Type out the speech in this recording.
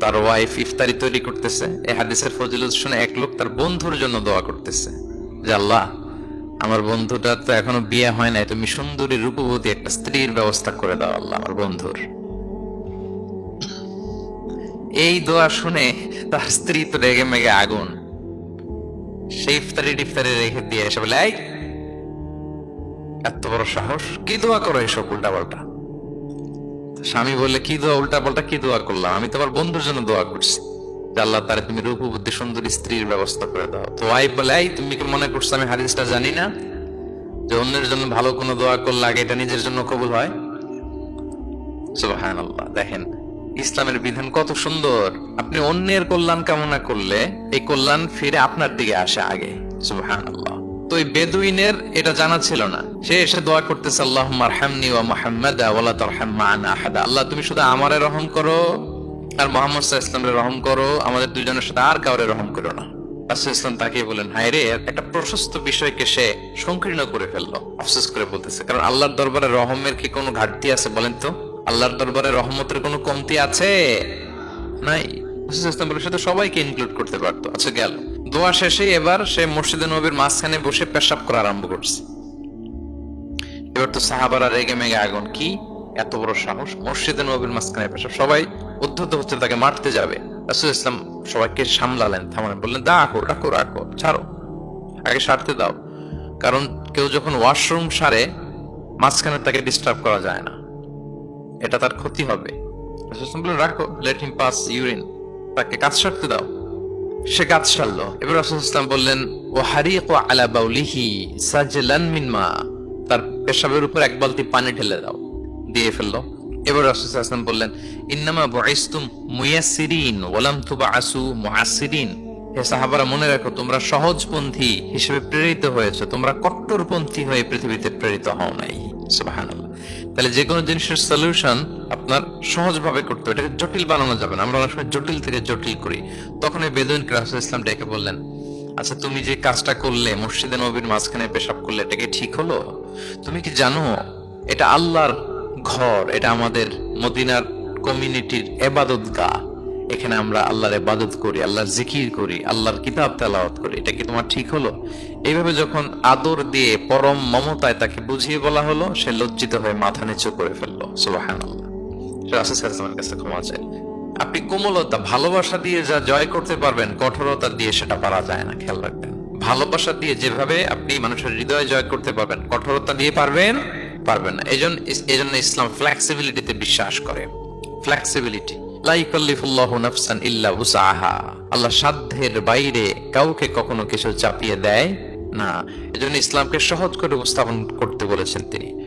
তার ওয়াইফ ইফতারি তৈরি করতেছে। এই হাদিসের ফজিলত শুনে এক লোক তার বন্ধুর জন্য দোয়া করতেছে। যে আল্লাহ, আমার বন্ধুটা তো এখনও বিয়ে হয় নাই, তুমি সুন্দরী, রূপবতী একটা স্ত্রীর ব্যবস্থা করে দাও আল্লাহ, আমার বন্ধুর। এই দোয়া শুনে তার স্ত্রী তো রেগে মেগে আগুন। সেই ইফতারি টিফতারি রেখে দিয়ে এসে বলে এত বড় সাহস, কি দোয়া করো এসব উল্টা পাল্টা স্বামী বললে, কি দোয়া, উল্টা পাল্টা কি দোয়া করলাম? আমি তোমার বন্ধুর জন্য দোয়া করছি। আল্লাহ তারে তুমি রূপবুদ্ধি সুন্দরী স্ত্রীর ব্যবস্থা করে দাও। তো ওয়াইফ বলে, এই, তুমি কি মনে করছ আমি হাদিসটা জানি না? যে অন্যের জন্য ভালো কোনো দোয়া করলে আগে এটা নিজের জন্য কবুল হয়? সুবহানাল্লাহ। দেখেন, ইসলামের বিধান কত সুন্দর। আপনি অন্যের কল্যাণ কামনা করলে এই কল্যাণ ফিরে আপনার দিকে আসে আগে। সুবহানাল্লাহ। তো এই বেদুইনের এটা জানা ছিল না। সে এসে দোয়া করতেছে আল্লাহ মারহামনি ওয়া মুহাম্মাদ ওয়ালা তারহাম মা'ানা আহাদা। আল্লাহ, তুমি শুধু আমারে রহম করো আর মোহাম্মদ আলাইহি রহম করো, আমাদের দুইজনের সাথে আর কাউরে রহম করো না। আল্লাহর দরবারে কোনো কমতি আছে? নাই। করতে পারতো। আচ্ছা গেল। দোয়া শেষে এবার সে মসজিদে নবীর মাঝখানে বসে পেশাব করা আরম্ভ করছে। এবার তো সাহাবারা রেগে মেগে আগুন, কি? এত বড় সাহস? মসজিদে নবীর মাঝখানে পেশাব। সবাই উদ্ধত হচ্ছে, তাকে মারতে যাবে। রাসূল ইসলাম সবাইকে সামলালেন, থামালেন, বললেন রাখো রাখো রাখো ছাড়ো। আগে সারতে দাও। কারণ কেউ যখন ওয়াশরুম সারে, মাঝখানে তাকে ডিস্টার্ব করা যায় না। এটা তার ক্ষতি হবে। বললেন, রাখো লেট হিম পাস ইউরিন তাকে কাজ সারতে দাও। সে কাজ সারলো। এবার রাসূল ইসলাম বললেন ও হারিক আলা বাউলিহি সাজলান মিন মা। তার পেশাবের উপর এক বালতি পানি ঢেলে দাও, দিয়ে ফেলল। এবার রাসূল ইসলাম বললেন, ইন্নামা বুইসতুম মুয়াসসিরিন ওয়ালাম তুবআসু মুআসসিরিন। হে সাহাবারা, মনে রাখো, তোমরা সহজপন্থী হিসেবে প্রেরিত হয়েছে, তোমরা কট্টরপন্থী হয়ে পৃথিবীতে প্রেরিত হও নাই। তাহলে যে কোনো জিনিসের সলিউশন আপনার সহজভাবে করতে হবে। এটাকে জটিল বানানো যাবে না। আমরা অনেক সময় জটিল থেকে জটিল করি। তখন এই বেদুইন রাসূল ইসলাম ডেকে বললেন আচ্ছা তুমি যে কাজটা করলে, মসজিদে নবীর মাঝখানে পেশাব করলে, এটা কি ঠিক হলো? তুমি কি জানো, এটা আল্লাহর ঘর, এটা আমাদের মদিনার কমিউনিটির এবাদত গা এখানে আমরা আল্লাহর এবাদত করি, আল্লাহর জিকির করি, আল্লাহর কিতাব তেলাওয়াত করি। এটা কি তোমার ঠিক হলো? এইভাবে যখন আদর দিয়ে পরম মমতায় তাকে বুঝিয়ে বলা হলো, সে লজ্জিত হয়ে মাথা নিচু করে ফেলল। সুবহানাল্লাহ। সে রাসূল সাল্লাল্লাহু কাছে ক্ষমা চাই আপনি কোমলতা, ভালোবাসা দিয়ে যা জয় করতে পারবেন, কঠোরতা দিয়ে সেটা পারা যায় না, খেয়াল রাখবেন। ভালোবাসা দিয়ে যেভাবে আপনি মানুষের হৃদয় জয় করতে পারবেন, কঠোরতা দিয়ে পারবেন পারবেন না। এই জন্য এই জন্য ইসলাম ফ্লেক্সিবিলিটিতে বিশ্বাস করে। ফ্লেক্সিবিলিটি আল্লাহ সাধ্যের বাইরে কাউকে কখনো কিছু চাপিয়ে দেয় না। এজন্য ইসলামকে সহজ করে উপস্থাপন করতে বলেছেন তিনি।